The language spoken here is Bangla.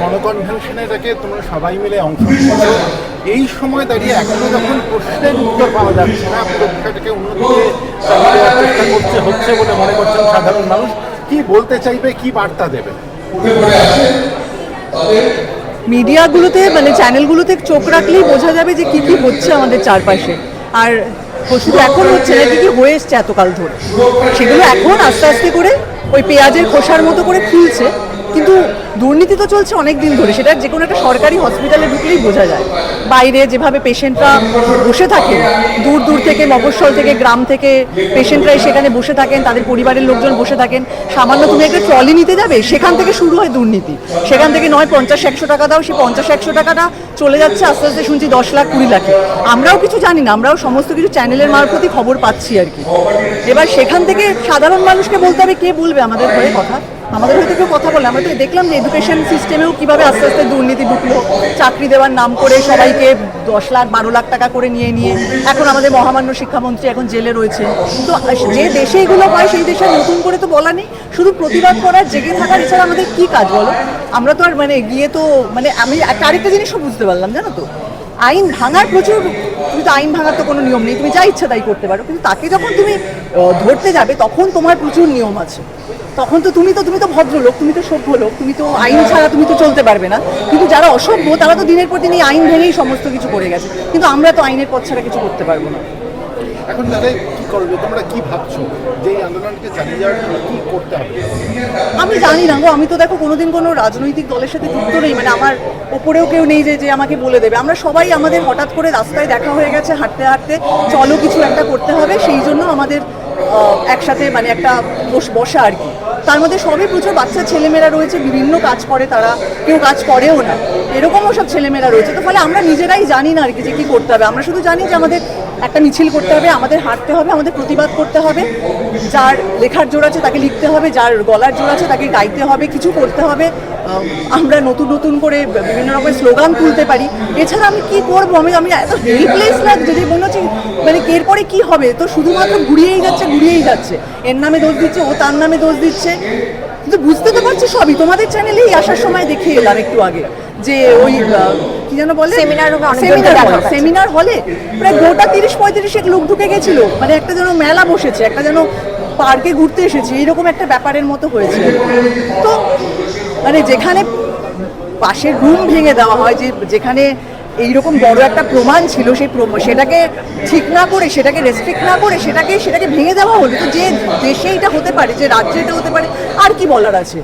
গণকনভেনশনে তোমরা সবাই মিলে অংশ এই সময় দাঁড়িয়ে এখনও যখন প্রশ্নের উত্তর পাওয়া যাচ্ছে না পুরো বিষয়টাকে অন্যদিকে চেষ্টা করছে, হচ্ছে বলে মনে করছেন সাধারণ মানুষ। কি বলতে চাইবে, কি বার্তা দেবে? মিডিয়াগুলোতে মানে চ্যানেলগুলোতে চোখ রাখলেই বোঝা যাবে যে কি কি হচ্ছে আমাদের চারপাশে। আর শুধু এখন হচ্ছে না, কি কি হয়ে এসছে এতকাল ধরে। সেগুলো এখন আস্তে আস্তে করে ওই পেঁয়াজের খোসার মতো করে খুলছে। কিন্তু দুর্নীতি তো চলছে অনেক দিন ধরে, সেটা যে কোনো একটা সরকারি হসপিটালে ঢুকলেই বোঝা যায়। বাইরে যেভাবে পেশেন্টরা বসে থাকে, দূর দূর থেকে, মফস্বল থেকে, গ্রাম থেকে পেশেন্টরা সেখানে বসে থাকেন, তাদের পরিবারের লোকজন বসে থাকেন। সামান্য তুমি একটা ট্রলি নিতে যাবে, সেখান থেকে শুরু হয় দুর্নীতি। সেখান থেকে নয়, পঞ্চাশ, একশো টাকা দাও, সেই পঞ্চাশ, একশো টাকাটা চলে যাচ্ছে আস্তে আস্তে শুনছি দশ লাখ, কুড়ি লাখে। আমরাও কিছু জানি না, আমরাও সমস্ত কিছু চ্যানেলের মারফতই খবর পাচ্ছি আর কি। এবার সেখান থেকে সাধারণ মানুষকে বলতে হবে, কে বলবে আমাদের হয়ে কথা? আমাদের হয়তো কেউ কথা বলে, আমরা তো দেখলাম যে এডুকেশন সিস্টেমেও কীভাবে আস্তে আস্তে দুর্নীতি ঢুকলো। চাকরি দেওয়ার নাম করে সবাইকে দশ লাখ, বারো লাখ টাকা করে নিয়ে নিয়ে এখন আমাদের মহামান্য শিক্ষামন্ত্রী এখন জেলে রয়েছে। তো যে দেশে এগুলো হয়, সেই দেশে নতুন করে তো বলা নেই। শুধু প্রতিবাদ করার, জেগে থাকার, এছাড়া আমাদের কি কাজ বলো? আমরা তো আর মানে গিয়ে তো মানে আমি আরেকটা জিনিসও বুঝতে পারলাম, জানো তো? আইন ভাঙার প্রচুর, তুমি তো আইন ভাঙার তো কোনো নিয়ম নেই। তুমি যা ইচ্ছা তাই করতে পারো। কিন্তু তাকে যখন তুমি ধরতে যাবে, তখন তোমার প্রচুর নিয়ম আছে। তখন তো তুমি তো তুমি তো ভদ্রলোক তুমি তো সভ্য লোক তুমি তো আইন ছাড়া তুমি তো চলতে পারবে না। কিন্তু যারা অসভ্য তারা তো দিনের পর দিন এই আইন ভেঙেই সমস্ত কিছু করে গেছে। কিন্তু আমরা তো আইনের পথ ছাড়া কিছু করতে পারব না। এখন তাহলে কি করবে? তোমরা কি ভাবছ যে আন্দোলনকে চালিয়ে যাওয়ার কি করতে হবে? আমি জানি না গো আমি তো দেখো কোনোদিন কোনো রাজনৈতিক দলের সাথে যুক্ত নেই মানে আমার ওপরেও কেউ নেই যে যে আমাকে বলে দেবে। আমরা সবাই আমাদের হঠাৎ করে রাস্তায় দেখা হয়ে গেছে হাঁটতে হাঁটতে চলো কিছু একটা করতে হবে সেই জন্য আমাদের একসাথে মানে একটা বস- আর কি। তার মধ্যে সবই প্রচুর বাচ্চা, ছেলেমেয়েরা রয়েছে, বিভিন্ন কাজ করে তারা, কেউ কাজ করেও না। এরকমও সব ছেলেমেয়েরা রয়েছে। তো ফলে আমরা নিজেরাই জানি না আর কি যে কী করতে হবে। আমরা শুধু জানি যে আমাদের একটা মিছিল করতে হবে, আমাদের হাঁটতে হবে, আমাদের প্রতিবাদ করতে হবে। যার লেখার জোর আছে তাকে লিখতে হবে, যার গলার জোর আছে তাকে গাইতে হবে, কিছু করতে হবে। আমরা নতুন নতুন করে বিভিন্ন রকমের স্লোগান তুলতে পারি। এছাড়া আমি কি করব? আমি আমি এত হেল্পলেস লাগছে যে মনে হচ্ছে মানে এরপরে কি হবে? তো শুধুমাত্র ঘুরিয়েই যাচ্ছে ঘুরিয়েই যাচ্ছে। এর নামে দোষ দিচ্ছে, ও তার নামে দোষ দিচ্ছে। কিন্তু বুঝতে তো পারছি সবই। তোমাদের চ্যানেলেই আসার সময় দেখে এলাম একটু আগে যে ওই কি যেন বলে? সেমিনার গেছে। সেমিনার হলে প্রায় গোটা তিরিশ পঁয়ত্রিশ এক লোক ঢুকে গেছিল। মানে একটা যেন মেলা বসেছে একটা যেন পার্কে ঘুরতে এসেছে এইরকম একটা ব্যাপারের মতো হয়েছে। তো মানে যেখানে পাশের রুম ভেঙে দেওয়া হয় যে যেখানে এইরকম বড় একটা প্রমাণ ছিল সেই সেটাকে ঠিক না করে সেটাকে রেস্ট্রিক্ট না করে সেটাকে সেটাকে ভেঙে দেওয়া হলো। তো যে দেশে এটা হতে পারে যে রাজ্যে এটা হতে পারে আর কি বলার আছে?